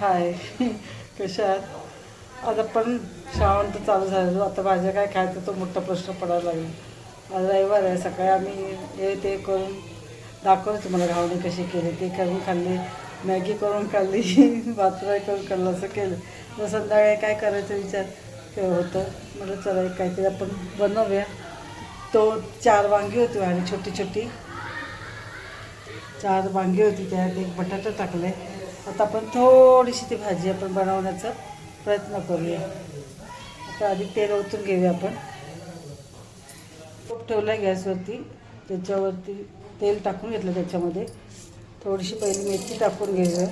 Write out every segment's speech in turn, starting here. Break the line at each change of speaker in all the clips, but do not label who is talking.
हाय. कशा आहात आज आपण श्रावण तर चालू झालेलो. आता भाज्या काय खायचं तो मोठा प्रश्न पडायला लागला. आज रविवार आहे. सकाळी आम्ही हे ते करून दाखवलं तुम्हाला घावणी कशी केली. ते करून खाल्ली. मॅगी करून खाल्ली. भात फ्राय करून खाल्लं. असं केलं. मग संध्याकाळी काय करायचं विचार? ते होतं. म्हटलं चला एक काहीतरी आपण बनवूया. तो चार वांगी होती आणि छोटी छोटी चार वांगी होती त्यात एक बटाटा टाकले आता आपण थोडीशी ती भाजी आपण बनवण्याचा प्रयत्न करूया. आता आधी तेल ओतून घेऊया आपण. तूप ठेवला गॅसवरती. त्याच्यावरती तेल टाकून घेतलं त्याच्यामध्ये. थोडीशी पहिली मेथी टाकून घेऊया.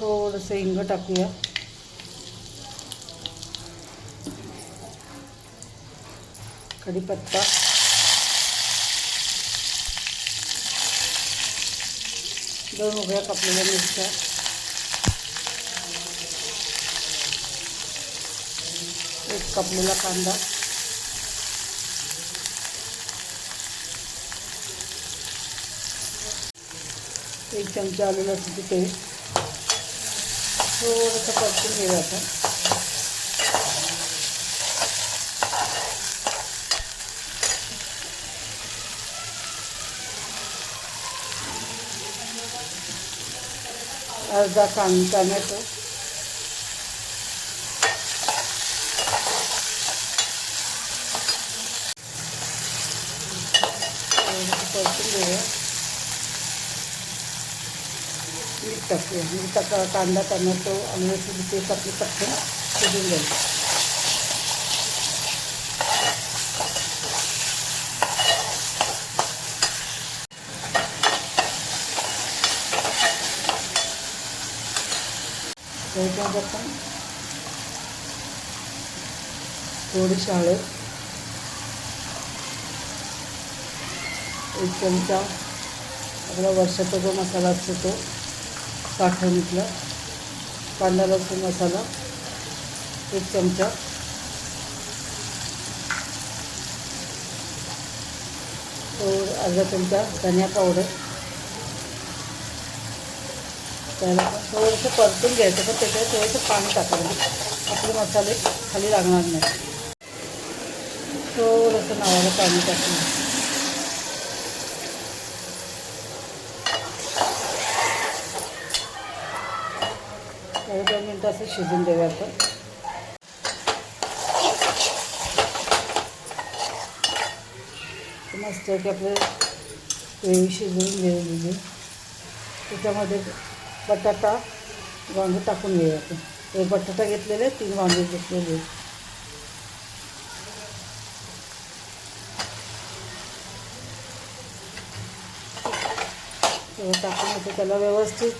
थोडंसं हिंग टाकूया. कढीपत्ता. दोन उभ्या कापलेल्या मिरच्या. एक कापलेला कांदा. एक चमचा आलेला लसूणची पेस्ट थोडंसं परतून घेऊया आपण. अर्धा कां टमॅटो थोडंसं परतून घेऊया मीठ टाकूया मीठ टाका कांदा टमॅटो आणि लसूण पेस्ट आपली पटकन शिजून जाईल त्याच्यात आपण थोडीशी हळद एक चमचा आपला वर्षाचा जो मसाला असतो तो साठवणीतला कांदा लसूण मसाला एक चमचा. थोड अर्धा चमचा धनिया पावडर. त्याला थोडंसं परतून घ्यायचं पण त्याच्यात थोडंसं पाणी टाकायचं. आपले मसाले खाली लागणार नाही थोडंसं नावाला पाणी टाकलं एक दोन मिनटं असं शिजून देऊया आपण. मस्त की आपलं ग्रेव्ही शिजवून घेतलेली त्याच्यामध्ये बटाटा वांगे टाकून घेऊया एक बटाटा घेतलेले, तीन वांगे घेतलेले. टाकून त्याला व्यवस्थित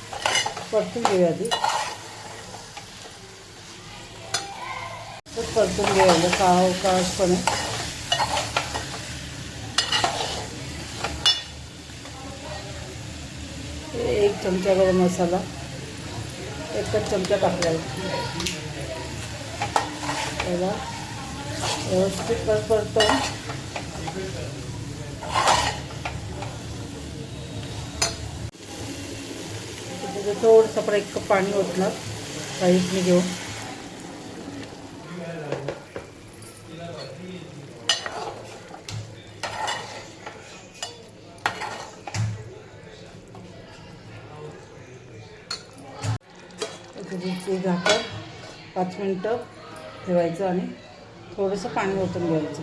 परतून घेऊया आधी. परतून घेऊया काव चमचा गरम मसाला एकच चमचा टाकला त्याला व्यवस्थित पर परतवून थोडंसं आपण एक कप पाणी ओतलं. साईडने घेऊन. ते झाकण पाच मिनटं ठेवायचं आणि थोडंसं पाणी ओतून घ्यायचं.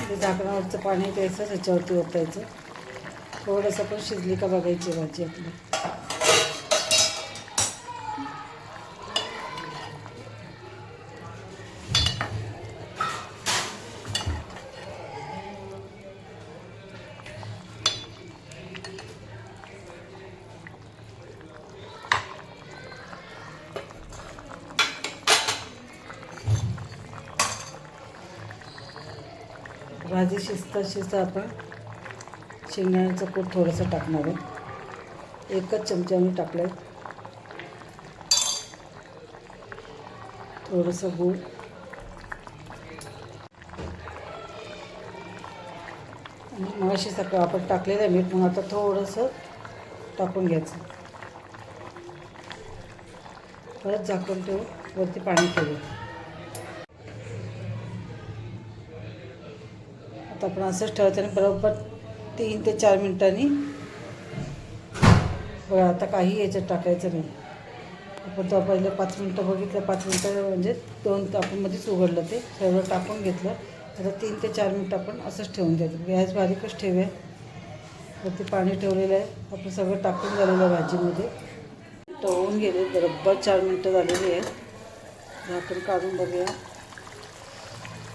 ते झाकणावरचं पाणी द्यायचं त्याच्यावरती ओतायचं. थोडंसं पण शिजली का बघायची भाजी आपली. भाजी शिजता शिजता आपण शेंगदाण्याचं कूट थोडंसं टाकणार आहे. एकच चमचा मी टाकलं आहे थोडंसं गूळ. आणि मग अशी सकाळ आपण टाकलेलं आहे मीठ मग आता थोडंसं टाकून घ्यायचं. परत झाकून ठेवून वरती पाणी ठेवू आता आपण असंच ठेवायचं आणि बरोबर तीन ते चार मिनिटांनी बघा आता काही याच्यात टाकायचं नाही. आपण तर पहिले पाच मिनटं बघितलं पाच मिनटं म्हणजे दोन आपण मध्येच उघडलं ते सर्व टाकून घेतलं. आता तीन ते चार मिनटं आपण असंच ठेवून द्यायचं. गॅस बारीकच ठेवूया. वरती पाणी ठेवलेलं आहे. आपण सगळं टाकून झालेलं आहे भाजीमध्ये. टवून गेले बरोबर चार मिनटं झालेली आहेत. आपण काढून बघूया.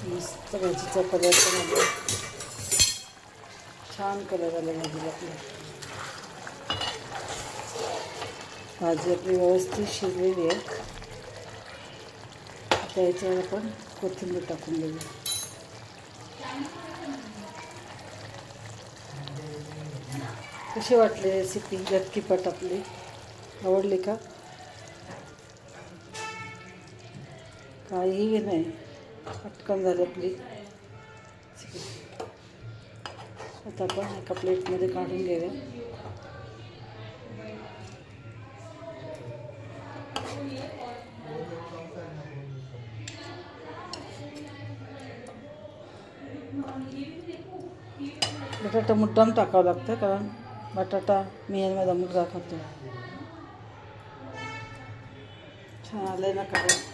मस्त भाजीचा कलर पण आला छान कलर आला भाजीला आपल्या भाजी आपली व्यवस्थित शिजलेली आहे. आता याच्यावर आपण कोथिंबीर टाकून देऊया कशी वाटली रेसिपी? झटकीपट आपली. आवडली का? काहीही नाही. पटकन झाली आपली आता आपण एका प्लेटमध्ये काढून घेऊया. बटाटा मुद्दाम टाकावं लागतं कारण बटाटा मी आणि माझा मुलगा खातो छान आलं ना कलर